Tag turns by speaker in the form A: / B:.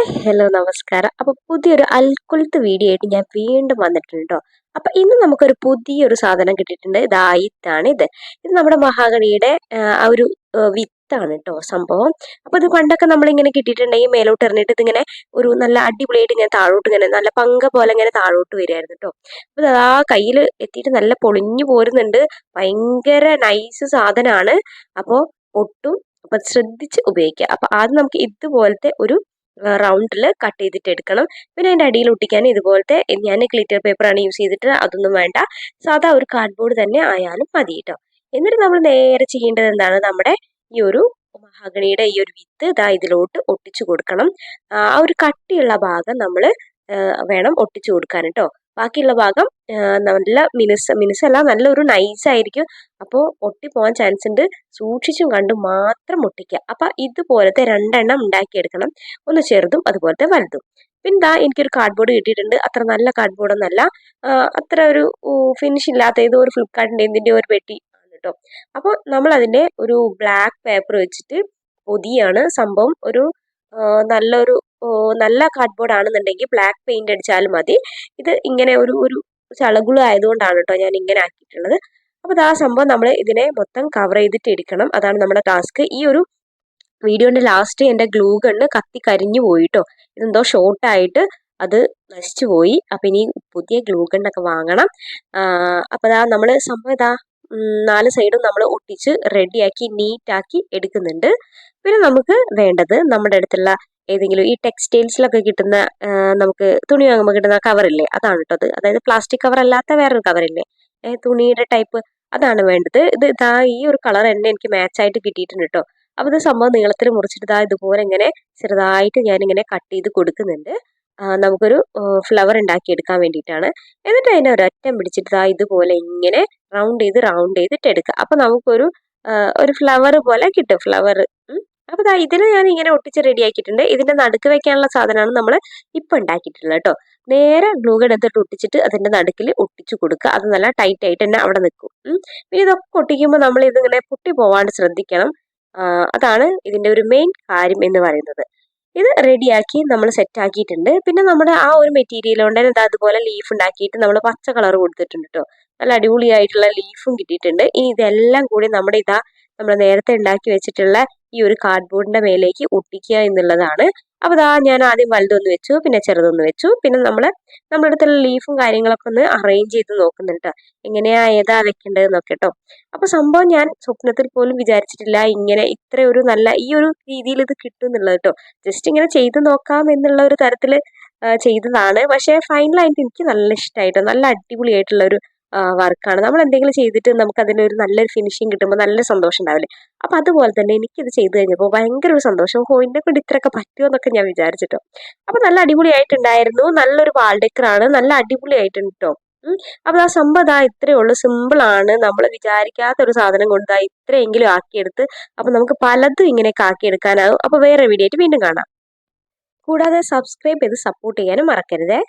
A: Hi hello നമസ്കാരം. അപ്പോൾ പുതിയൊരു അൽക്കുലത്ത് വീഡിയോ ആയിട്ട് ഞാൻ വീണ്ടും വന്നിട്ടുണ്ട്? അപ്പോൾ ഇന്ന് നമുക്കൊരു പുതിയൊരു സാധനം കിട്ടിയിട്ടുണ്ട്. ഇത് ആയിത്താണ് ഇത് ഇത് നമ്മുടെ മഹാഗണിയുടെ ആ ഒരു വിത്താണ് കേട്ടോ സംഭവം. അപ്പോൾ ഇത് പണ്ടൊക്കെ നമ്മളിങ്ങനെ കിട്ടിയിട്ടുണ്ടെങ്കിൽ മേലോട്ട് എറിഞ്ഞിട്ട് ഇതിങ്ങനെ ഒരു നല്ല അടിപൊളിയായിട്ട് ഇങ്ങനെ താഴോട്ട് ഇങ്ങനെ നല്ല പങ്ക പോലെ ഇങ്ങനെ താഴോട്ട് വരികയായിരുന്നു കേട്ടോ അപ്പോൾ ആ കയ്യിൽ എത്തിയിട്ട് നല്ല പൊളിഞ്ഞു പോരുന്നുണ്ട്. ഭയങ്കര നൈസ് സാധനമാണ്. അപ്പോൾ ഒട്ടും അപ്പൊ ശ്രദ്ധിച്ച് ഉപയോഗിക്കുക. അപ്പൊ ആദ്യം നമുക്ക് ഇതുപോലത്തെ ഒരു റൗണ്ടിൽ കട്ട് ചെയ്തിട്ട് എടുക്കണം. പിന്നെ അതിന്റെ അടിയിൽ ഒട്ടിക്കാൻ ഇതുപോലത്തെ ഞാൻ ഗ്ലിറ്റർ പേപ്പറാണ് യൂസ് ചെയ്തിട്ട് അതൊന്നും വേണ്ട. സാധാ ഒരു കാർഡ്ബോർഡ് തന്നെ ആയാലും മതി കേട്ടോ എന്നിട്ട് നമ്മൾ നേരെ ചെയ്യേണ്ടത് എന്താണ്? നമ്മുടെ ഈ ഒരു മഹാഗണിയുടെ ഈ ഒരു വിത്ത് ഇതാ ഇതിലോട്ട് ഒട്ടിച്ചു കൊടുക്കണം. ആ ഒരു കട്ടിയുള്ള ഭാഗം നമ്മൾ വേണം ഒട്ടിച്ചു കൊടുക്കാൻ കേട്ടോ ബാക്കിയുള്ള ഭാഗം നല്ല മിനുസ് മിനുസല്ല നല്ലൊരു നൈസ് ആയിരിക്കും. അപ്പോൾ ഒട്ടിപ്പോവാൻ ചാൻസ് ഉണ്ട്. സൂക്ഷിച്ചും കണ്ടും മാത്രം ഒട്ടിക്കുക. അപ്പം ഇതുപോലത്തെ രണ്ടെണ്ണം ഉണ്ടാക്കിയെടുക്കണം. ഒന്ന് ചെറുതും അതുപോലത്തെ വലുതും. പിന്നെ ദാ എനിക്കൊരു കാർഡ്ബോർഡ് കിട്ടിയിട്ടുണ്ട്. അത്ര നല്ല കാർഡ്ബോർഡ് ഒന്നല്ല. അത്ര ഒരു ഫിനിഷ് ഇല്ലാത്ത ഏതോ ഒരു ഫ്ലിപ്കാർട്ടിന്റെ എന്തിന്റെ ഒരു പെട്ടി ആണ് കേട്ടോ അപ്പോൾ നമ്മൾ അതിന്റെ ഒരു ബ്ലാക്ക് പേപ്പർ വെച്ചിട്ട് പൊതിയാണ്. സംഭവം ഒരു നല്ലൊരു നല്ല കാർഡ്ബോർഡ് ആണെന്നുണ്ടെങ്കിൽ ബ്ലാക്ക് പെയിന്റ് അടിച്ചാലും മതി. ഇത് ഇങ്ങനെ ഒരു ഒരു ചളകുള ആയതുകൊണ്ടാണ് കേട്ടോ ഞാൻ ഇങ്ങനെ ആക്കിയിട്ടുള്ളത്. അപ്പോൾ ആ സംഭവം നമ്മൾ ഇതിനെ മൊത്തം കവർ ചെയ്തിട്ട് എടുക്കണം. അതാണ് നമ്മുടെ ടാസ്ക് ഈ ഒരു വീഡിയോന്റെ ലാസ്റ്റ് എന്റെ ഗ്ലൂ ഗണ്ണ് കത്തി കരിഞ്ഞു പോയിട്ടോ ഇതെന്തോ ഷോർട്ടായിട്ട് അത് നശിച്ചു പോയി. അപ്പം ഇനി പുതിയ ഗ്ലൂ ഗണ്ണൊക്കെ വാങ്ങണം. അപ്പോൾ അതാ നമ്മൾ സംഭവം ഇതാ നാല് സൈഡും നമ്മൾ ഒട്ടിച്ച് റെഡിയാക്കി നീറ്റാക്കി എടുക്കുന്നുണ്ട്. പിന്നെ നമുക്ക് വേണ്ടത് നമ്മുടെ അടുത്തുള്ള ഏതെങ്കിലും ഈ ടെക്സ്റ്റൈൽസിലൊക്കെ കിട്ടുന്ന നമുക്ക് തുണി വാങ്ങുമ്പോൾ കിട്ടുന്ന കവറില്ലേ അതാണ് കേട്ടോ അത്. അതായത് പ്ലാസ്റ്റിക് കവർ അല്ലാത്ത വേറൊരു കവറില്ലേ തുണിയുടെ ടൈപ്പ് അതാണ് വേണ്ടത്. ഇത് ഇതാ ഈ ഒരു കളർ തന്നെ എനിക്ക് മാച്ച് ആയിട്ട് കിട്ടിയിട്ടുണ്ട് കേട്ടോ അപ്പോൾ ഇത് സംഭവം നീളത്തിൽ മുറിച്ചിട്ട് ഇതാ ഇതുപോലെ ഇങ്ങനെ ചെറുതായിട്ട് ഞാനിങ്ങനെ കട്ട് ചെയ്ത് കൊടുക്കുന്നുണ്ട്. നമുക്കൊരു ഫ്ലവർ ഉണ്ടാക്കിയെടുക്കാൻ വേണ്ടിയിട്ടാണ്. എന്നിട്ട് അതിനെ ഒരറ്റം പിടിച്ചിട്ട് ഇതാ ഇതുപോലെ ഇങ്ങനെ റൗണ്ട് ചെയ്ത് റൗണ്ട് ചെയ്തിട്ട് എടുക്കുക. അപ്പോൾ നമുക്കൊരു ഒരു ഫ്ലവർ പോലെ കിട്ടും. ഫ്ലവർ അപ്പോൾ ഇതാ ഇതിനെ ഞാൻ ഇങ്ങനെ ഒട്ടിച്ച് റെഡിയാക്കിയിട്ടുണ്ട് ഇതിന്റെ നടുക്ക് വെക്കാനുള്ള സാധനമാണ് നമ്മൾ ഇപ്പം ഉണ്ടാക്കിയിട്ടുള്ളത് കേട്ടോ. നേരെ ഗ്ലൂ ഗൺ എടുത്തിട്ട് ഒട്ടിച്ചിട്ട് അതിന്റെ നടുക്കിൽ ഒട്ടിച്ചു കൊടുക്കുക. അത് നല്ല ടൈറ്റ് ആയിട്ട് തന്നെ അവിടെ നിൽക്കും. പിന്നെ ഇതൊക്കെ ഒട്ടിക്കുമ്പോൾ നമ്മൾ ഇതിങ്ങനെ പൊട്ടി പോവാണ്ട് ശ്രദ്ധിക്കണം. അതാണ് ഇതിന്റെ ഒരു മെയിൻ കാര്യം എന്ന് പറയുന്നത്. ഇത് റെഡിയാക്കി നമ്മൾ സെറ്റ് ആക്കിയിട്ടുണ്ട്. പിന്നെ നമ്മുടെ ആ ഒരു മെറ്റീരിയൽ കൊണ്ട് തന്നെ അതുപോലെ ലീഫ് ഉണ്ടാക്കിയിട്ട് നമ്മൾ പച്ച കളർ കൊടുത്തിട്ടുണ്ട് കേട്ടോ. നല്ല അടിപൊളിയായിട്ടുള്ള ലീഫും കിട്ടിയിട്ടുണ്ട്. ഇനി ഇതെല്ലാം കൂടി നമ്മുടെ ഇതാ നമ്മൾ നേരത്തെ ഉണ്ടാക്കി വെച്ചിട്ടുള്ള ഈ ഒരു കാർഡ്ബോർഡിന്റെ മേലേക്ക് ഒട്ടിക്കുക എന്നുള്ളതാണ്. അപ്പോൾ ഇതാ ഞാൻ ആദ്യം വലുതൊന്ന് വെച്ചു പിന്നെ ചെറുതൊന്ന് വെച്ചു പിന്നെ നമ്മൾ നമ്മുടെ അടുത്തുള്ള ലീഫും കാര്യങ്ങളൊക്കെ ഒന്ന് അറേഞ്ച് ചെയ്ത് നോക്കുന്നുണ്ട് എങ്ങനെയാ ഏതാ വെക്കേണ്ടത് കേട്ടോ അപ്പോൾ സംഭവം ഞാൻ സ്വപ്നത്തിൽ പോലും വിചാരിച്ചിട്ടില്ല ഇങ്ങനെ ഇത്ര ഒരു നല്ല ഈ ഒരു രീതിയിൽ ഇത് കിട്ടും എന്നുള്ളത് കേട്ടോ ജസ്റ്റ് ഇങ്ങനെ ചെയ്ത് നോക്കാം എന്നുള്ള ഒരു തരത്തിൽ ചെയ്തതാണ്. പക്ഷേ ഫൈനലായിട്ട് എനിക്ക് നല്ല ഇഷ്ടമായിട്ടോ നല്ല അടിപൊളിയായിട്ടുള്ള ഒരു വർക്കാണ്. നമ്മൾ എന്തെങ്കിലും ചെയ്തിട്ട് നമുക്ക് അതിനൊരു നല്ലൊരു ഫിനിഷിങ് കിട്ടുമ്പോൾ നല്ല സന്തോഷം ഉണ്ടാവില്ലേ? അപ്പം അതുപോലെ തന്നെ എനിക്കിത് ചെയ്തു കഴിഞ്ഞപ്പോൾ ഭയങ്കര ഒരു സന്തോഷം. ഓ എന്നെ കൊണ്ട് ഇത്രയൊക്കെ പറ്റുമോ എന്നൊക്കെ ഞാൻ വിചാരിച്ചിട്ടോ. അപ്പം നല്ല അടിപൊളിയായിട്ടുണ്ടായിരുന്നു. നല്ലൊരു വാൾ ഡെക്കറാണ് നല്ല അടിപൊളിയായിട്ടുണ്ട് കേട്ടോ അപ്പൊ ആ സംഭവം ഇത്രയേ ഉള്ളൂ. സിമ്പിളാണ് നമ്മൾ വിചാരിക്കാത്ത ഒരു സാധനം കൊണ്ട് ഇത്രയെങ്കിലും ആക്കിയെടുത്ത് അപ്പൊ നമുക്ക് പലതും ഇങ്ങനെയൊക്കെ ആക്കിയെടുക്കാനാകും അപ്പൊ വേറെ വീഡിയോ ആയിട്ട് വീണ്ടും കാണാം. കൂടാതെ സബ്സ്ക്രൈബ് ചെയ്ത് സപ്പോർട്ട് ചെയ്യാനും മറക്കരുതേ.